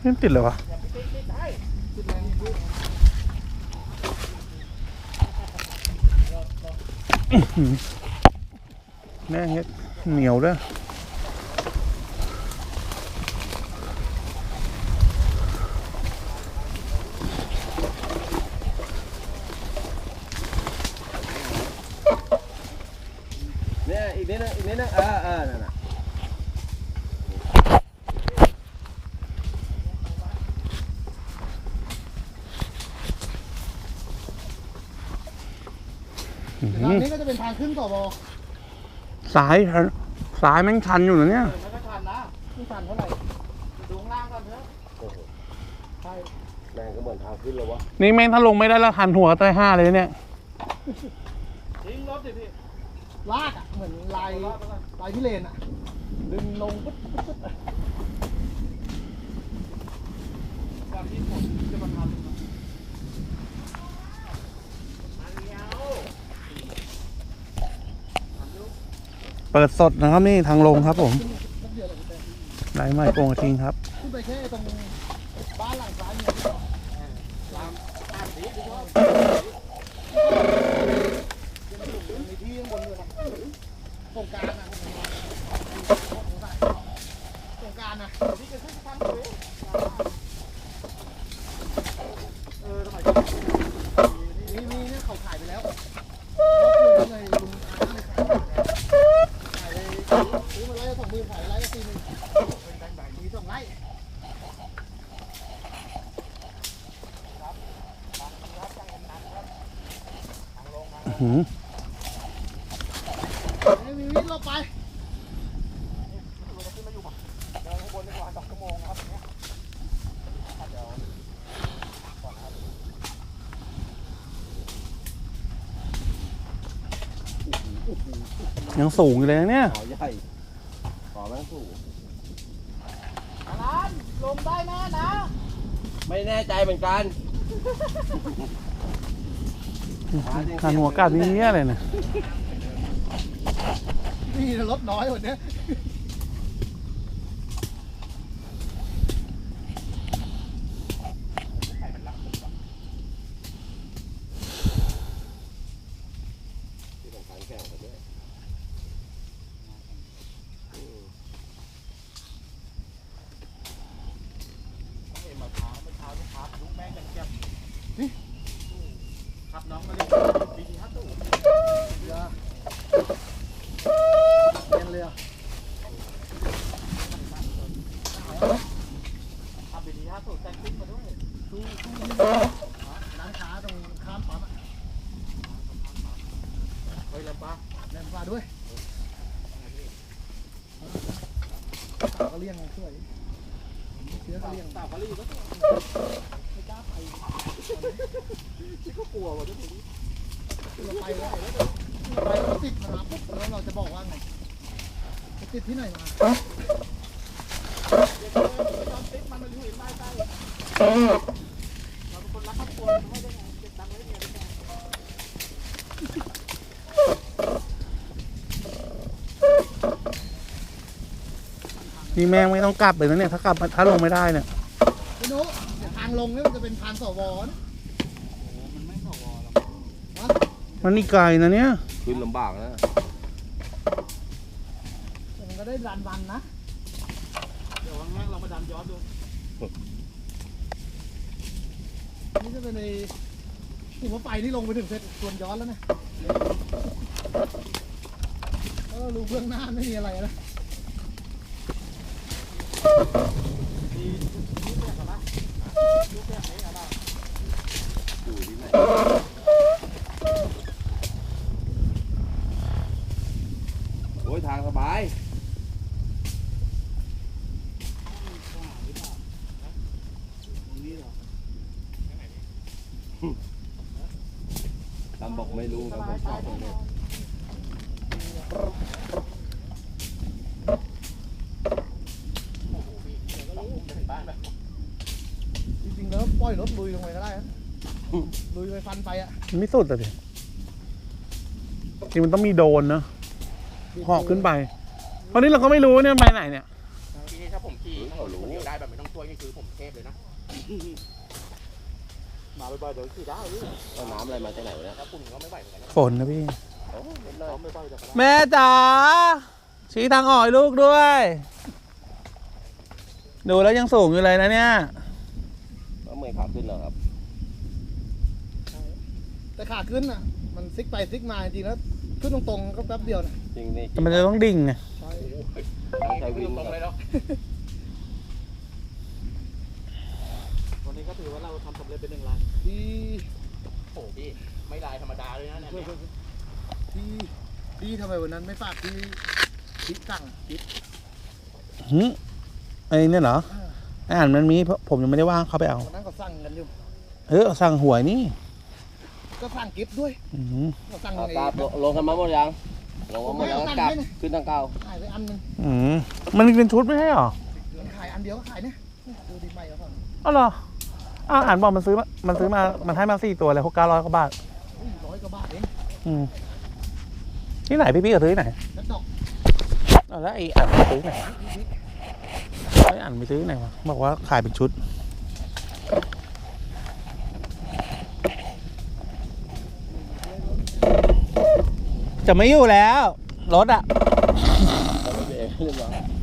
ไม่ติดเลยวะอื้อหือแม่งเฮ็ดเหนียวด้วยเนี่ยอีกนิดนึงอีกนิดนึงเออเออนั่นน่ะ อื้อหืทางอนี้ก็จะเป็นทางขึ้นสวซ้ายชันซ้ายแม่งชันอยู่นะเนี่ย ไม่ค่อยชันนะไม่ชันเท่าไหร่ดูข้างล่างก่อนเถอะโอ้โหใช่แม่งก็เหมือนทางขึ้นเลยวะนี่แม่งถ้าลงไม่ได้แล้วหันหัวใต้ห้าเลยเนี่ยทิ้งรถดิพี่ลากอะเหมือนลายลายพิเรนอะ ดึงลงปุ๊บปุ๊บปุ๊บก่อนที่ผมจะมาทำ เปิดสดนะครับนี่ทางลงครับผมไหลไม้โป่งกระทิงครับขึ้นไปแค่ตรงบ้านหลังซ้ายเนี่ยตามตามสีดูว่ามีที่ข้างบนด้วยนะโครงการนะโครงการนะที่จะขึ้นทางเลยเออทำไมนี่นี่เนี่ยเขาขายไปแล้วเขาคุยกันเลยลุงอาร์ตเลยขายไปแล้วขายเลย ซื้อมาไล่สองหมื่นขายไล่สี่หมื่นเป็นแบงค์ใบมีสองไล่หืมีวิทย์เราไป ยังสูงอยู่เลยนะเนี่ย ขอใหญ่ขอแม่งสูงร้านลงได้แน่นะ ไม่แน่ใจเหมือนกันหันหัวกาดนี่เนี่ยเลยนะ นี่รถน้อยกว่านี้ ที่สำคัญแข่งกันด้วย ขับน้องมาเล่นปีที่ห้าตู้เรือเรียนเรือขับปีที่ห้าตู้แต่งติ๊กมาด้วยตู้ตู้ร้านค้าตรงข้ามปั๊มอะเฮ้ยแลมปลาแลมปลาด้วยก็ เลี้ยงช่วยเชื้อเลี้ยงตาปลาลีก็ไม่กล้าไป ก็กลัวว่ะทุกคน เราไปแล้วไปแล้วติดมาปุ๊บแล้วเราจะบอกว่าไงจะติดที่ไหนมาติดมันมันอยู่ในใต้ใต้เราเป็นคนรักครอบครัวไม่ได้ไงเก็บตังค์ไว้เนี่ยได้ไงนี่แม่งไม่ต้องกลับเลยนะเนี่ย ถ้ากลับถ้าลงไม่ได้เนี่ยพี่นุทางลงเนี่ยมันจะเป็นทางสวนะมันไม่สวหรอก มันนี่ไกลนะเนี่ยขึ้นลำบากนะมันก็ได้ดันวันนะ เดี๋ยววันแรกเรามาดันย้อนดูนี่จะเป็นในผมว่าไฟนี่ลงไปถึงเสร็จส่วนย้อนแล้วนะแล้วเรารู้เบื้องหน้าไม่มีอะไรนะอยู่ที่ไหนโอ้ยทางสบาย ตำบอกไม่รู้ครับผมชอบตรงนี้ จริงๆแล้วปล่อยรถลุยลงไปก็ได้นะลุยไปฟันไปอะมันไม่สุดเลยดิจริงมันต้องมีโดรนนะเหาะขึ้นไปเพราะนี้เราก็ไม่รู้เนี่ยไปไหนเนี่ย ทีนี้ถ้าผมขี่เขารู้คนเดียวได้แบบไม่ต้องถ้วยนี่คือผมเทพเลยนะ มาบ่อยๆเดี๋ยวขี่ได้พี่เอาน้ำอะไรมาจากไหนวะเนี่ยถ้าปุ่นก็ไม่ไหวเหมือนกันนะฝนนะพี่ โอ้เห็นเลยซ้อมบ่อยๆเดี๋ยวก็ได้แม่จ๋าชี้ทางออกให้ลูกด้วย ดูแล้วยังสูงอยู่เลยนะเนี่ย ก็เมื่อยขาขึ้นแล้วครับ แต่ขาขึ้นอะ มันซิกไปซิกมาจริงๆแล้วขึ้นตรงๆก็แป๊บเดียวนะจริงนี่แต่มันจะต้องดิ่งไงใช่ต้องใช้วินตรงคๆเลยรับเนาะวันนี้ ก็ถือว่าเราทำสำเร็จเป็นหนึ่งลายที่โอ้พี่ไม่ลายธรรมดาเลยนะเนี่ยที่ที่ทำไมวันนั้นไม่ฝากที่ที่สั่งที่หึไอ้เนี่ยเหรออ่านมันมีเพราะผมยังไม่ได้ว่างเข้าไปเอาวันนั้นก็สั่งกันอยู่เออสั่งหวยนี่ก็สั่งกิฟต์ด้วยอื้อหือก็สั่งเอาไอ้กราบลงลงกันมาหมดยังลงมาหมดแล้วก็กลับขึ้นทางเก่าขายไปอันหนึงอืมมันเป็นชุดไม่ใช่เหรอมันขายอันเดียวก็ขายเนี่ยดูดีไปแล้วก่อนอ๋อเหรอ อ้าวอ่านบอกมันซื้อมามันซื้อมา มันให้มาสี่ตัวเลยหกเก้าร้อยกว่าบาทร้อยกว่าบาทเองอืมที่ไหนพี่พี่ก็ซื้อที่ไหนแล้วดอกอ้าวแล้วไอ้อ่านไปซื้อไหนไอ้อ่านไปซื้อไหนวะบอกว่าขายเป็นชุด จะไม่อยู่แล้ว รถอะ เราไม่เองเรียบร้อย